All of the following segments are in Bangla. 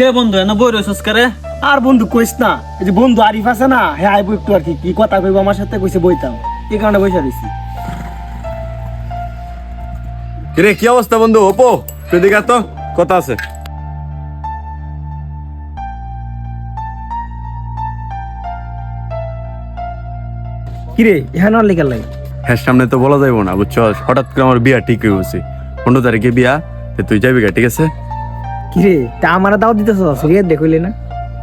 কে বন্ধু এনে বই রয়েছস করে আর বন্ধু কইস না এই যে বন্ধু আরিফ আছে না হ্যাঁ আইবো একটু আর কি কি কথা কইব আমার সাথে কইছে বইতাম। এই কারণে বইসা দিছি। কিরে কি অবস্থা বন্ধু? ওপো তুই দিকে তো কথা আছে। কিরে এখানে আর লেখার লাগে? হ্যাঁ সামনে তো বলা যাইব না বুঝছ হঠাৎ করে আমার বিয়া ঠিক হয়ে গেছে। পনেরো তারিখে বিয়া তুই যাবি গা ঠিক আছে? কিরে তা আমার দাও দিতেছ সরিয়ে দেখইলে না।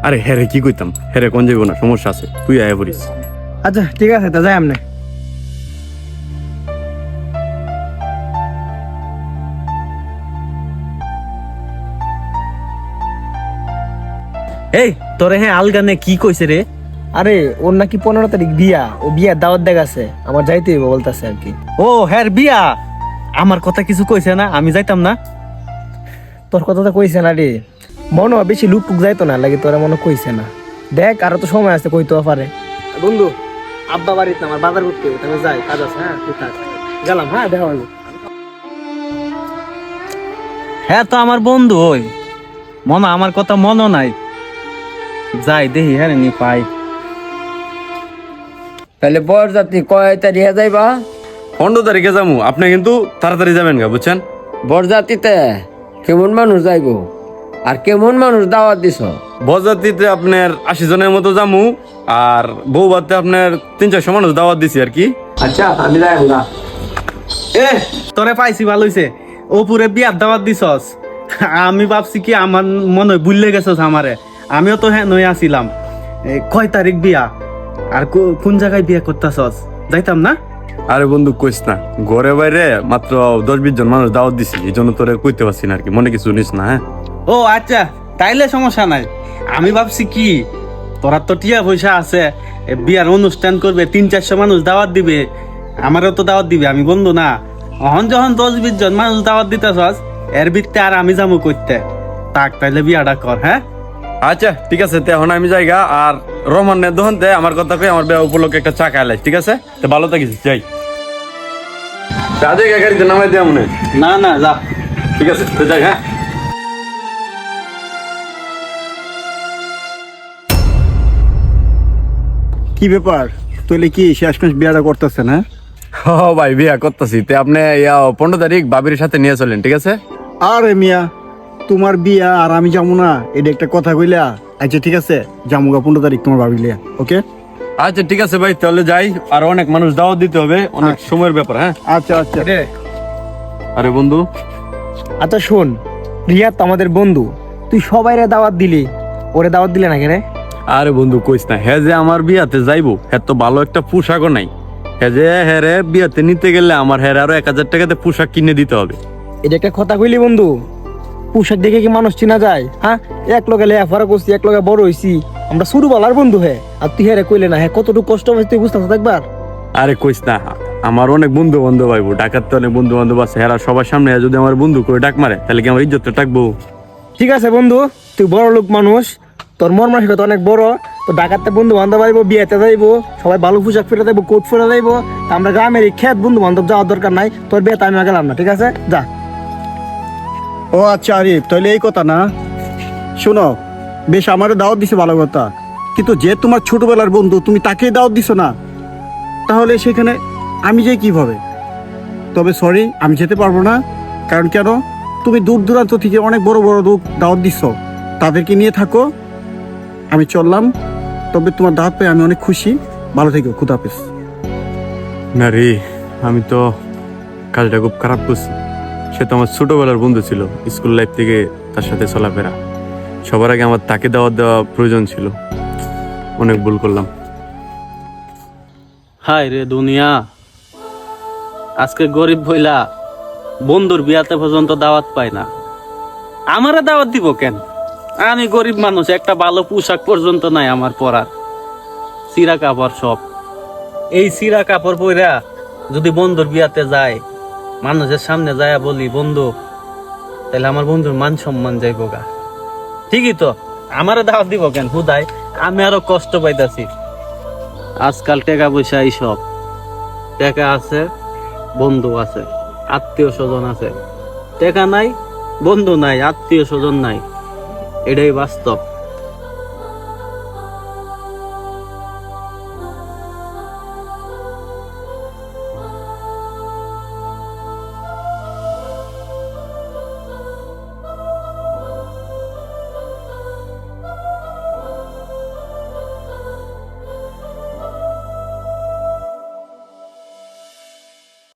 আরে হ্যাঁ রে কি কইতাম? হ্যাঁ রে কোন যাইব না সমস্যা আছে তুই আয় পড়িস। আচ্ছা ঠিক আছে তা যাই আমনে। এই তোরে হ্যাঁ আলগানে কি কইছে রে? আরে ওর নাকি পনেরো তারিখ বিয়া ও বিয়ার দাওয়াত দেখাছে আমার যাইতে হইব বলতাছে আর কি। ও হ্যার বিয়া? আমার কথা কিছু কইছে না আমি যাইতাম না? তোর কথা তো কইছে না রে। মনে হয় বেশি লুক টুক যাইতো না লাগে তোরা মনে কইছে না। দেখ আরও তো সময় আছে কইতেও পারে। বন্ধু আব্বা বাড়িতে আমার বাজার করতে হবে তাহলে যাই কাজ আছে হ্যাঁ তুই থাক গেলাম হ্যাঁ দেখা হইব হ্যাঁ তো আমার বন্ধু ওই। মনে আমার কথা মনও নাই। যাই দেখি হ্যাঁ নি পাই। তাহলে বরযাত্রী কয় তারিখে যাইবা? পনেরো তারিখে যাব আপনি কিন্তু তাড়াতাড়ি যাবেন গা বুঝছেন? বরযাত্রীতে কেমন মানুষ যাইব? আর কেমন মানুষ দাওয়াত দিছ? বরযাত্রীতে আপনার আশি জনের মতো যামু আর বউ বাদতে আপনার তিন চারশো মানুষ দাওয়াত দিছি আর কি। আচ্ছা আমি যাই না এ তোরে পাইছি ভালো হইছে। ও পুরে বিয়ার দাওয়াত দিছস। আমি ভাবছি কি আমার মনে হয় বুঝলে গেছস আমারে। আমিও তো হ্যাঁ নই আসিলাম। এ, কয় তারিখ বিয়া? আর কোন জায়গায় বিয়া করতেছস? যাইতাম না? আরে বন্ধু কইস না। ঘরে বাইরে মাত্র দশ বিশ জন মানুষ দাওয়াত দিছি এই জন্য তোরে কইতে পারছি না আর কি মনে কিছু নিস না হ্যাঁ? ও আচ্ছা তাইলে সমস্যা নাই। আমি ভাবছি কি তোরা তো টিয়া পয়সা আছে এ, বিয়ার অনুষ্ঠান করবে তিন চারশো মানুষ দাওয়াত দিবে। আমারও তো দাওয়াত দিবে আমি বন্ধু না। অহন যখন দশ বিশ জন মানুষ দাওয়াত দিতেছস এর ভিত্তে আর আমি যাব করতে তাক তাইলে বিয়াটা কর হ্যাঁ? আচ্ছা ঠিক আছে তে এখন আমি যাইগা আর রহমানের দোকানতে আমার কথা কই আমার বিয়া উপলক্ষে একটা চা খাইলাই ঠিক আছে? তো ভালো থাকিস যাই। রাজে গাড়িতে নামাই দেয়া মনে না না যা। ঠিক আছে তো যাই হ্যাঁ। কি ব্যাপার? তুই কি শেষমেশ বিয়াটা করতেছে না ও ভাই বিয়া করতেছি। তে আপনি ইয়া পনেরো তারিখ বাবির সাথে নিয়ে চলেন ঠিক আছে? আরে মিয়া তোমার বিয়া আর আমি যাব না এটা একটা কথা কইলা। আচ্ছা ঠিক আছে। জামুগা পনেরো তারিখ তোমার ভাবিলিয়া ওকে? আচ্ছা ঠিক আছে ভাই তাহলে যাই। আর অনেক মানুষ দাওয়াত দিতে হবে অনেক সময়ের ব্যাপার হ্যাঁ? আচ্ছা আচ্ছা। রে। আরে বন্ধু। আচ্ছা শোন রিয়া তো আমাদের বন্ধু। তুই সবাইরে দাওয়াত দিলি। ওরে দাওয়াত দিলে না কেন আরে বন্ধু কইস না হ্যাঁ যে আমার বিয়াতে যাইবো হ্যাঁ তো ভালো একটা পোশাকও নাই। হ্যাঁ যে হ্যাঁ রে বিয়াতে নিতে গেলে আমার হ্যাঁ আরও এক হাজার টাকাতে পোশাক কিনে দিতে হবে। এটা একটা কথা কইলি বন্ধু পোশাক দেখে কি মানুষ চিনা যায়? হ্যাঁ? এক লগে লেফারা করছি এক লগে বড় হইছি। আমরা শুরু বলার বন্ধু হে। আর তুই হ্যাঁ কইলে না হ্যাঁ কতটুকু কষ্ট হয়েছে তুই বুঝতে একবার? আরে কইস না আমার অনেক বন্ধু বান্ধব আইবো। ডাকাতে অনেক বন্ধু বান্ধব আছে। হেরা সবার সামনে যদি আমার বন্ধু করে ডাক মারে তাহলে কি আমার ইজ্জতটা ডাকবো ঠিক আছে বন্ধু তুই বড় লোক মানুষ। তোর মন মানসিকতা অনেক বড়। তো ডাকাতে বন্ধু বান্ধব আইবো বিয়েতে যাইবো সবাই ভালো পোশাক ফেলে যাইবো কোট ফেলে যাইবো। তা আমরা গ্রামের এই খেত বন্ধু বান্ধব যাওয়ার দরকার নাই। তোর বিয়েতে আমি গেলাম না ঠিক আছে? যা। ও আচ্ছা আরিফ তাহলে এই কথা না। শোনো, বেশ আমারও দাওয়াত দিছে ভালো কথা। কিন্তু যে তোমার ছোটবেলার বন্ধু, তুমি তাকেই দাওয়াত দিছো না। তাহলে সেখানে আমি যাই কীভাবে তবে সরি আমি যেতে পারব না। কারণ কেন? তুমি দূর দূরান্ত থেকে অনেক বড় বড় লোক দাওয়াত দিচ্ছ তাদেরকে নিয়ে থাকো। আমি চললাম। তবে তোমার দাওয়াত পেয়ে আমি অনেক খুশি। ভালো থেকো খুদাপিস না রে, আমি তো কাজটা খুব খারাপ করছি। সে তো আমার ছোটবেলার বন্ধু ছিল, স্কুল লাইফ থেকে তার সাথে চলাফেরা। সবার আগে আমার তাকে দাওয়াত দেওয়া প্রয়োজন ছিল। অনেক ভুল করলাম। হাই রে দুনিয়া। আজকে গরিব বইলা বন্ধুর বিয়াতে পর্যন্ত দাওয়াত পাই না। আমারে দাওয়াত দিব কেন? আমি গরিব মানুষ, একটা ভালো পোশাক পর্যন্ত নাই আমার পরার। সিরা কাপড় সব। এই সিরা কাপড় পইরা যদি বন্ধুর বিয়াতে যায় মানুষের সামনে যায় বলি, বন্ধু, তাহলে আমার বন্ধুর মান সম্মান যাইব গা। ঠিকই তো আমারও দাওয়াত দিব কেন? হুদাই, আমি আরও কষ্ট পাইতাছি। আজকাল টাকা পয়সা সব টাকা আছে, বন্ধু আছে, আত্মীয় স্বজন আছে। টাকা নাই, বন্ধু নাই, আত্মীয় স্বজন নাই। এটাই বাস্তব।